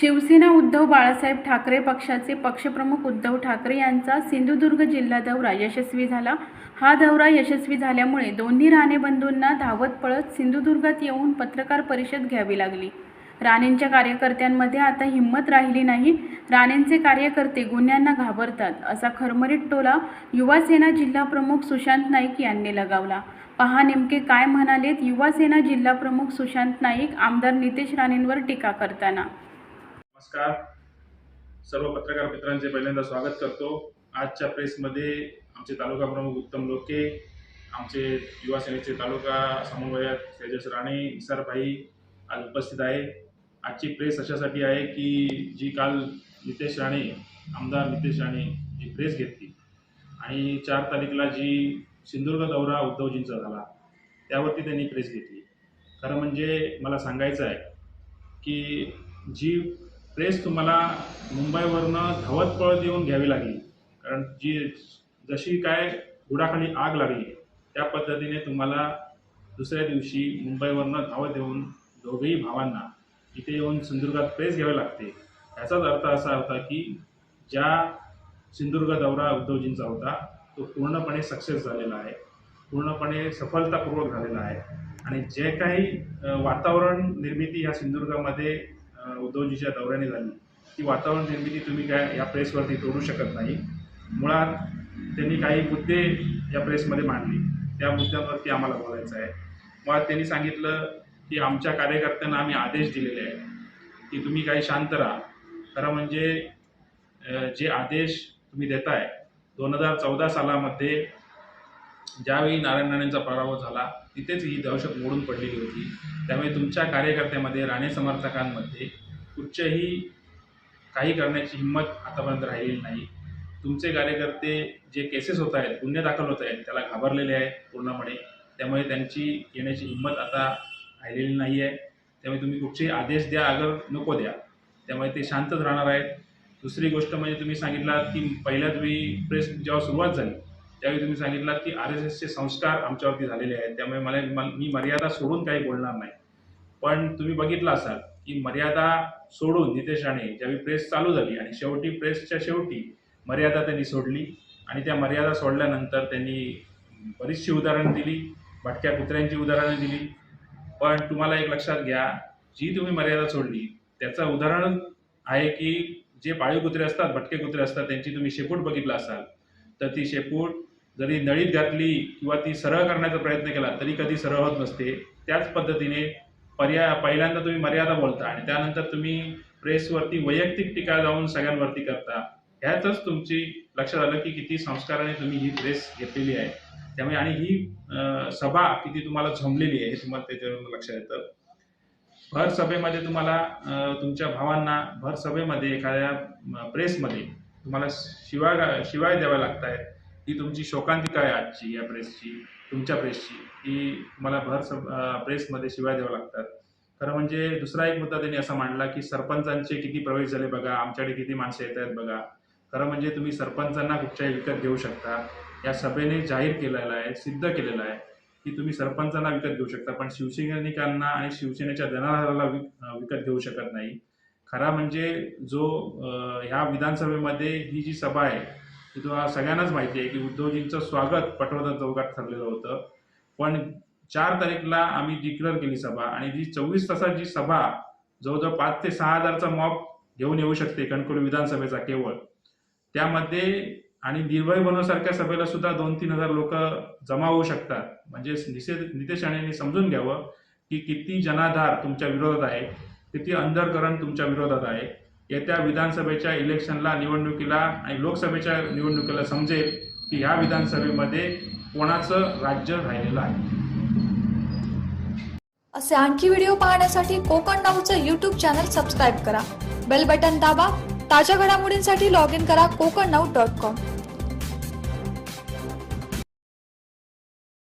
शिवसेना उद्धव बाळासाहेब ठाकरे पक्षाचे पक्षप्रमुख उद्धव ठाकरे यांचा सिंधुदुर्ग जिल्हा दौरा यशस्वी झाला. हा दौरा यशस्वी झाल्यामुळे दोन्ही राणे बंधूंना धावत पळत सिंधुदुर्गात येऊन पत्रकार परिषद घ्यावी लागली. राणेंच्या कार्यकर्त्यांमध्ये आता हिंमत राहिली नाही. राणेंचे कार्यकर्ते गुन्ह्यांना घाबरतात असा खरमरीत टोला युवासेना जिल्हाप्रमुख सुशांत नाईक यांनी लगावला. पहा नेमके काय म्हणालेत युवासेना जिल्हाप्रमुख सुशांत नाईक आमदार नितेश राणेंवर टीका करताना. नमस्कार. सर्व पत्रकार मित्रांचे पहिल्यांदा स्वागत करतो. आजच्या प्रेसमध्ये आमचे तालुका प्रमुख उत्तम लोके आमचे युवा सेनेचे तालुका समन्वयक तेजस राणे इसारभाई आज उपस्थित आहे. आजची प्रेस अशासाठी आहे की जी काल नितेश राणे आमदार नितेश राणे जी प्रेस घेतली आणि चार तारीखला जी सिंधुदुर्ग दौरा उद्धवजींचा झाला त्यावरती त्यांनी प्रेस घेतली. खरं म्हणजे मला सांगायचं आहे की जी प्रेस तुम्हाला मुंबईवरनं धावत पळत येऊन घ्यावी लागली. कारण जी जशी काय घुडाखाली आग लागली त्या पद्धतीने तुम्हाला दुसऱ्या दिवशी मुंबईवरनं धावत येऊन दोघेही भावांना इथे येऊन सिंधुदुर्गात प्रेस घ्यावी लागते. याचाच अर्थ असा होता की ज्या सिंधुदुर्ग दौरा उद्धवजींचा होता तो पूर्णपणे सक्सेस झालेला आहे. पूर्णपणे सफलतापूर्वक झालेला आहे. आणि जे काही वातावरण निर्मिती ह्या सिंधुदुर्गामध्ये उद्धवजीच्या दौऱ्याने झाली. ती वातावरण निर्मिती तुम्ही काय या प्रेसवरती तोडू शकत नाही. मुळात त्यांनी काही मुद्दे या प्रेसमध्ये मांडले. त्या मुद्द्यांवरती आम्हाला बोलायचं आहे. मुळात त्यांनी सांगितलं की आमच्या कार्यकर्त्यांना आम्ही आदेश दिलेले आहेत की तुम्ही काही शांत राहा. खरं म्हणजे जे आदेश तुम्ही देताय दोन हजार चौदा सालामध्ये ज्यावेळी नारायण राणेंचा पराभव झाला तिथेच ही दहशत मोडून पडलेली होती. त्यामुळे तुमच्या कार्यकर्त्यामध्ये राणे समर्थकांमध्ये कुठच्याही काही करण्याची हिंमत आतापर्यंत राहिलेली नाही. तुमचे कार्यकर्ते जे केसेस होत आहेत गुन्हे दाखल होत आहेत त्याला घाबरलेले आहेत पूर्णपणे. त्यामुळे त्यांची येण्याची हिंमत आता राहिलेली नाही आहे त्यामुळे तुम्ही कुठचेही आदेश द्या अगर नको द्या. त्यामुळे ते शांतच राहणार आहेत. दुसरी गोष्ट म्हणजे तुम्ही सांगितलात की पहिल्याच वेळी प्रेस जेव्हा सुरुवात झाली त्यावेळी तुम्ही सांगितलात की आर एस एसचे संस्कार आमच्यावरती झालेले आहेत. त्यामुळे मला मी मर्यादा सोडून काही बोलणार नाही. पण तुम्ही बघितलं असाल की मर्यादा सोडून नितेश राणे ज्यावेळी प्रेस चालू झाली आणि शेवटी प्रेसच्या शेवटी मर्यादा त्यांनी सोडली आणि त्या मर्यादा सोडल्यानंतर त्यांनी बरीचशी उदाहरणं दिली भटक्या कुत्र्यांची उदाहरणं दिली. पण तुम्हाला एक लक्षात घ्या जी तुम्ही मर्यादा सोडली त्याचं उदाहरण आहे की जे पाळीव कुत्रे असतात भटके कुत्रे असतात त्यांची तुम्ही शेपूट बघितला असाल तर ती शेपूट जरी नळीत घातली किंवा ती सरळ करण्याचा प्रयत्न केला तरी कधी सरळ होत नसते. त्याच पद्धतीने पर्याय पहिल्यांदा तुम्ही मर्यादा बोलता आणि त्यानंतर तुम्ही प्रेसवरती वैयक्तिक टीका जाऊन सगळ्यांवरती करता. ह्यातच तुमची लक्षात आलं की किती संस्काराने तुम्ही ही प्रेस घेतलेली आहे. त्यामुळे आणि ही सभा किती तुम्हाला झोंबलेली आहे हे तुम्हाला त्याच्यावरून लक्षात येतं. भर सभेमध्ये तुम्हाला तुमच्या भावांना भर सभेमध्ये एखाद्या प्रेसमध्ये तुम्हाला शिवाय शिवाय द्याव्या लागत आहेत ही तुमची शोकांतिका आहे आजची या प्रेसची तुमच्या प्रेसची की तुम्हाला भर सब प्रेसमध्ये शिवाय द्यावं लागतात. खरं म्हणजे दुसरा एक मुद्दा त्यांनी असा मांडला की सरपंचांचे किती प्रवेश झाले बघा आमच्याकडे किती माणसं येत आहेत बघा. खरं म्हणजे तुम्ही सरपंचांना कुठच्याही विकत घेऊ शकता. या सभेने जाहीर केलेला आहे सिद्ध केलेलं आहे की तुम्ही सरपंचांना विकत घेऊ शकता. पण शिवसैनिकांना आणि शिवसेनेच्या जनाधाराला विकत घेऊ शकत नाही. खरा म्हणजे जो ह्या विधानसभेमध्ये ही जी सभा आहे तुम्हाला सगळ्यांनाच माहिती आहे की उद्धवजींचं स्वागत पटवर्धन चौकात ठरलेलं होतं. पण चार तारीखला आम्ही डिक्लेअर केली सभा आणि जी चोवीस तासात जी सभा जवळजवळ पाच ते सहा हजारचा मॉब घेऊन येऊ शकते कणकवली विधानसभेचा केवळ. त्यामध्ये आणि निर्भय बनवसारख्या सभेला सुद्धा दोन तीन हजार लोक जमा होऊ शकतात. म्हणजे निशे नितेश राणेंनी समजून घ्यावं की किती जनाधार तुमच्या विरोधात आहे किती अंधरकरण तुमच्या विरोधात आहे. येत्या विधानसभेच्या इलेक्शनला निवडणुकीला आणि लोकसभेच्या निवडणुकीला समजेल की ह्या विधानसभेमध्ये कोणाचं राज्य राहिलेलं आहे. असे आणखी व्हिडिओ पाहण्यासाठी कोकण नाऊचं यूट्यूब चॅनल सबस्क्राईब करा. बेल बटन दाबा. ताज्या घडामोडींसाठी लॉग इन करा कोकण नाऊ डॉट कॉम